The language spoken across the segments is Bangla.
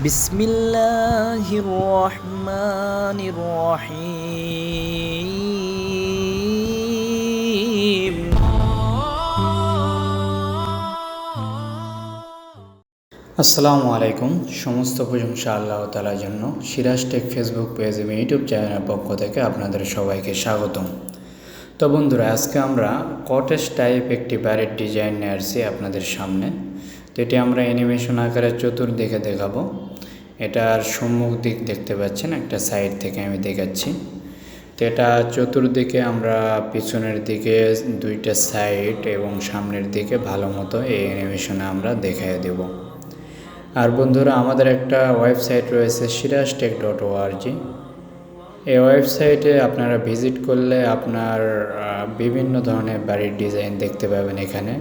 বিসমিল্লাহির রহমানির রহিম আসসালামু আলাইকুম। সমস্ত প্রশংসা আল্লাহ তালার জন্য। সিরাজ টেক ফেসবুক পেজ এবং ইউটিউব চ্যানেলের পক্ষ থেকে আপনাদের সবাইকে স্বাগতম। তো বন্ধুরা, আজকে আমরা কটেজ টাইপ একটি ব্যারেট ডিজাইন নিয়ে আসছি আপনাদের সামনে। তো এটি আমরা অ্যানিমেশন আকারে চতুর্দিকে দেখাবো। এটার সম্মুখ দিক দেখতে পাচ্ছেন, একটা সাইড থেকে আমি দেখাচ্ছি। তো এটা চতুর্দিকে আমরা পিছনের দিকে দুইটা সাইড এবং সামনের দিকে ভালো মতো এই অ্যানিমেশনে আমরা দেখাই দেবো। আর বন্ধুরা, আমাদের একটা ওয়েবসাইট রয়েছে সিরাজ টেক ডট ওআরজি এই ওয়েবসাইটে আপনারা ভিজিট করলে আপনার বিভিন্ন ধরনের বাড়ির ডিজাইন দেখতে পাবেন এখানে।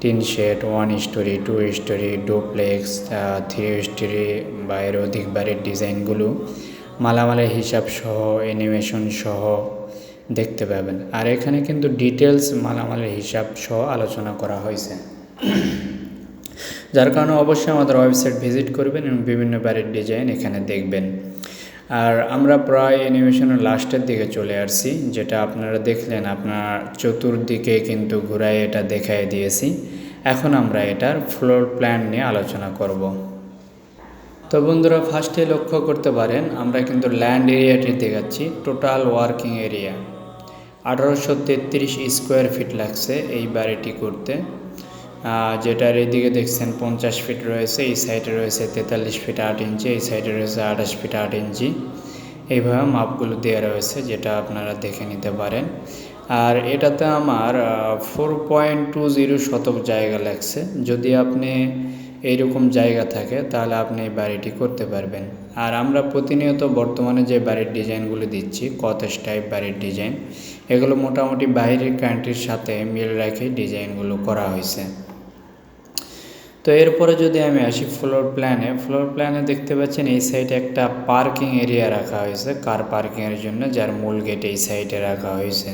Tin shed one storey, two storey, duplex three storey বা এর অধিক বাড়ির ডিজাইনগুলো মালামালের হিসাব সহ অ্যানিমেশন সহ দেখতে পাবেন। আর এখানে কিন্তু ডিটেলস মালামালের হিসাব সহ আলোচনা করা হয়েছে। যার কারণে অবশ্যই আমাদের ওয়েবসাইট ভিজিট করবেন এবং বিভিন্ন বাড়ির ডিজাইন এখানে দেখবেন। আর আমরা প্রায় অ্যানিমেশনের লাস্টের দিকে চলে আসছি, যেটা আপনারা দেখলেন, আপনার চতুর্দিকে কিন্তু ঘুরাই এটা দেখাই দিয়েছি। এখন আমরা এটার ফ্লোর প্ল্যান নিয়ে আলোচনা করব। তো বন্ধুরা ফার্স্টে লক্ষ্য করতে পারেন, আমরা কিন্তু ল্যান্ড এরিয়াটি দেখাচ্ছি টোটাল ওয়ার্কিং এরিয়া আঠারোশো তেত্রিশ স্কোয়ার ফিট লাগছে এই বাড়িটি করতে। যেটার এদিকে দেখছেন পঞ্চাশ ফিট রয়েছে, এই সাইডে রয়েছে তেতাল্লিশ ফিট আট ইঞ্চি, এই সাইডে রয়েছে আঠাশ ফিট আট ইঞ্চি। এইভাবে মাপগুলো দেওয়া রয়েছে, যেটা আপনারা দেখে নিতে পারেন। আর এটাতে আমার ফোর পয়েন্ট টু জিরো শতক জায়গা লাগছে। যদি আপনি এইরকম জায়গা থাকে, তাহলে আপনি এই বাড়িটি করতে পারবেন। আর আমরা প্রতিনিয়ত বর্তমানে যে বাড়ির ডিজাইনগুলো দিচ্ছি কতেজ টাইপ বাড়ির ডিজাইন, এগুলো মোটামুটি বাইরের কান্ট্রির সাথে মিল রেখে ডিজাইনগুলো করা হয়েছে। তো এরপরে যদি আমি আসি ফ্লোর প্ল্যানে ফ্লোর প্ল্যানে দেখতে পাচ্ছেন এই সাইডে একটা পার্কিং এরিয়া রাখা হয়েছে কার পার্কিংয়ের জন্য, যার মূল গেট এই সাইডে রাখা হয়েছে।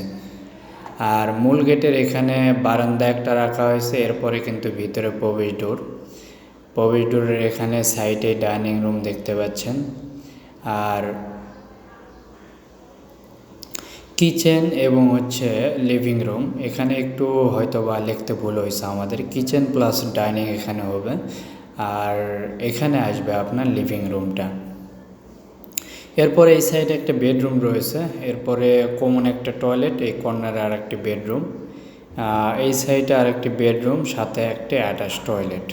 আর মূল গেটের এখানে বারান্দা একটা রাখা হয়েছে, এরপরে কিন্তু ভিতরে প্রবেশ ডোর প্রবেশ ডোরের এখানে সাইডে ডাইনিং রুম দেখতে পাচ্ছেন। আর কিচেন এবং হচ্ছে লিভিং রুম। এখানে একটু হয়তো বা লিখতে ভুল হয়েছে আমাদের। কিচেন প্লাস ডাইনিং এখানে হবে। আর এখানে আসবে আপনার লিভিং রুমটা। এরপরে এই সাইডে একটা বেডরুম রয়েছে। এরপরে কমন একটা টয়লেট, এই কর্নারে আর একটি বেডরুম এই সাইডে আর একটি বেডরুম, সাথে একটি অ্যাটাচ টয়লেট।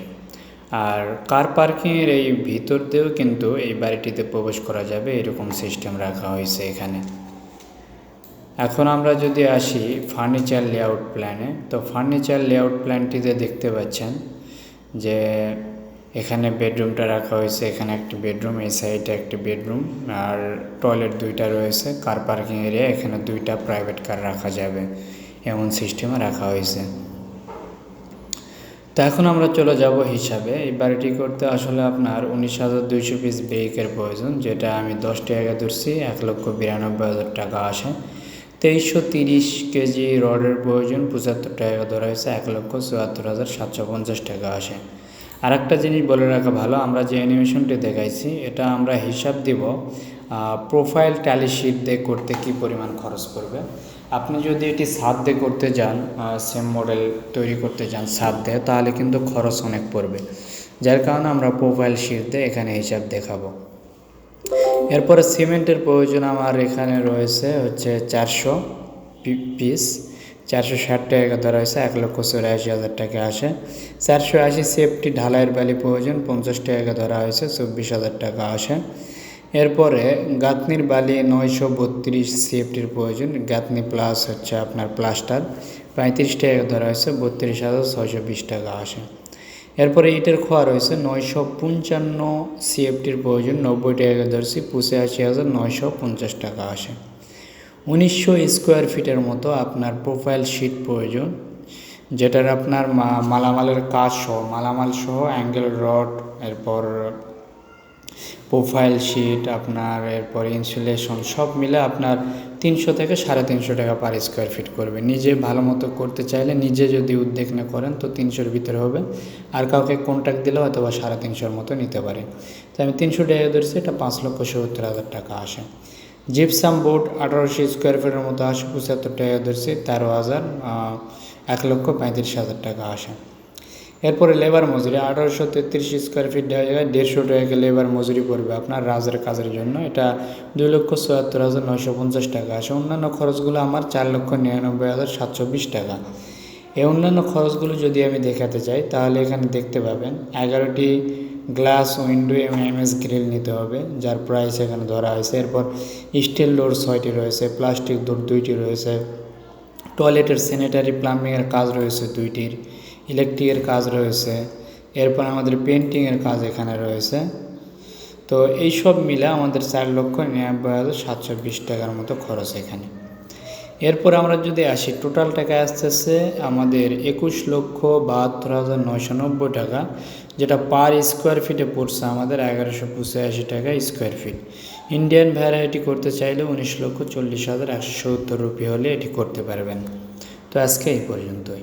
আর কার পার্কিংয়ের এই ভিতর দিয়েও কিন্তু এই বাড়িটিতে প্রবেশ করা যাবে, এরকম সিস্টেম রাখা হয়েছে এখানে। এখন আমরা যদি আসি ফার্নিচার লেআউট প্ল্যানে তো ফার্নিচার লেআউট প্ল্যানটিতে দেখতে পাচ্ছেন যে এখানে বেডরুমটা রাখা হয়েছে, এখানে একটি বেডরুম এই সাইডে একটি বেডরুম আর টয়লেট দুইটা রয়েছে কার পার্কিং এরিয়া এখানে দুইটা প্রাইভেট কার রাখা যাবে, এমন সিস্টেমে রাখা হয়েছে। তো এখন আমরা চলে যাব হিসাবে, এই বাড়িটি করতে আসলে আপনার উনিশ হাজার দুইশো পিস ব্রেকের প্রয়োজন, যেটা আমি দশ টাকা ধরছি, এক লক্ষ বিরানব্বই হাজার টাকা আসে। তেইশশো তিরিশ কেজি রডের প্রয়োজন পঁচাত্তর টাকা ধরা হয়েছে, এক লক্ষ চুয়াত্তর হাজার সাতশো পঞ্চাশ টাকা আসে। আর একটা জিনিস বলে রাখা ভালো, আমরা যে অ্যানিমেশনটি দেখাইছি, এটা আমরা হিসাব দিব প্রোফাইল ট্যালি শিট দিয়ে করতে কি পরিমাণ খরচ করবে আপনি যদি এটি সাত দিয়ে করতে যান সেম মডেল তৈরি করতে যান সাত দিয়ে, তাহলে কিন্তু খরচ অনেক পড়বে। যার কারণে আমরা প্রোফাইল শিট দিয়ে এখানে হিসাব দেখাবো। এরপরে সিমেন্টের প্রয়োজন আমার এখানে রয়েছে হচ্ছে চারশো পিস চারশো ষাট টাকা ধরা হয়েছে এক লক্ষ চুরাশি হাজার টাকা আসে। চারশো আশি সেফটি ঢালাইয়ের বালি প্রয়োজন, পঞ্চাশ টাকা ধরা হয়েছে চব্বিশ হাজার টাকা আসে। এরপরে গাঁথনির বালি নয়শো বত্রিশ সেফটির প্রয়োজন, গাঁথনি প্লাস হচ্ছে আপনার প্লাস্টার পঁয়ত্রিশ টাকা ধরা হয়েছে বত্রিশ হাজার ছয়শো বিশ টাকা আসে। এরপরে ইটের খোয়া রয়েছে নয়শো পঞ্চান্ন সিএফটির প্রয়োজন, নব্বই টাকা ধরছি পঁচাশি হাজার নয়শো পঞ্চাশ টাকা আসে। উনিশশো স্কোয়ার ফিটের মতো আপনার প্রোফাইল শিট প্রয়োজন, যেটার আপনার মালামালের কাজ সহ, মালামাল সহ, অ্যাঙ্গেল, রড, এরপর প্রোফাইল শিট আপনার এরপর ইনসুলেশন সব মিলে আপনার তিনশো থেকে সাড়ে তিনশো টাকা পার স্কোয়ার ফিট করবে। নিজে ভালো মতো করতে চাইলে নিজে যদি উদ্যোগ না করেন তো তিনশোর ভিতরে হবে। আর কাউকে কন্ট্যাক্ট দিলে হয়তো বা সাড়ে তিনশোর মতো নিতে পারে। তো আমি তিনশো টাকা ধরছি, এটা পাঁচ লক্ষ সত্তর হাজার টাকা আসে। জিপসাম বোর্ড আঠারোশো স্কোয়ার ফিটের মতো আসে, পঁচাত্তর টাকা ধরছি, তেরো হাজার এক লক্ষ পঁয়ত্রিশ হাজার টাকা আসে। এরপরে লেবার মজুরি, আঠারোশো তেত্রিশ স্কোয়ার ফিট জায়গায় দেড়শো টাকা লেবার মজুরি পড়বে আপনার রাজের কাজের জন্য। এটা দুই লক্ষ চুয়াত্তর হাজার নয়শো পঞ্চাশ টাকা। আসে অন্যান্য খরচগুলো আমার চার লক্ষ নিরানব্বই হাজার সাতশো বিশ টাকা। এই অন্যান্য খরচগুলো যদি আমি দেখাতে চাই, তাহলে এখানে দেখতে পাবেন এগারোটি গ্লাস উইন্ডো এবং এমএস গ্রিল নিতে হবে, যার প্রাইস এখানে ধরা হয়েছে। এরপর স্টিল ডোর ছয়টি রয়েছে প্লাস্টিক ডোর দুইটি রয়েছে টয়লেটের স্যানিটারি প্লাম্বিংয়ের কাজ রয়েছে দুইটির। ইলেকট্রিকের কাজ রয়েছে, এরপর আমাদের পেন্টিংয়ের কাজ এখানে রয়েছে। তো এই সব মিলে আমাদের চার লক্ষ নিরানব্বই হাজার সাতশো বিশ টাকার মতো খরচ এখানে। এরপর আমরা যদি আসি, টোটাল টাকা আসতেছে আমাদের একুশ লক্ষ বাহাত্তর হাজার নয়শো নব্বই টাকা, যেটা পার স্কোয়ার ফিটে পড়ছে আমাদের এগারোশো পঁচাশি টাকা স্কোয়ার ফিট। ইন্ডিয়ান ভ্যারাইটি করতে চাইলে উনিশ লক্ষ চল্লিশ হাজার একশো সত্তর রুপি হলে এটি করতে পারবেন। তো আজকে এই পর্যন্তই।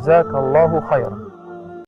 جزاك الله خيرا.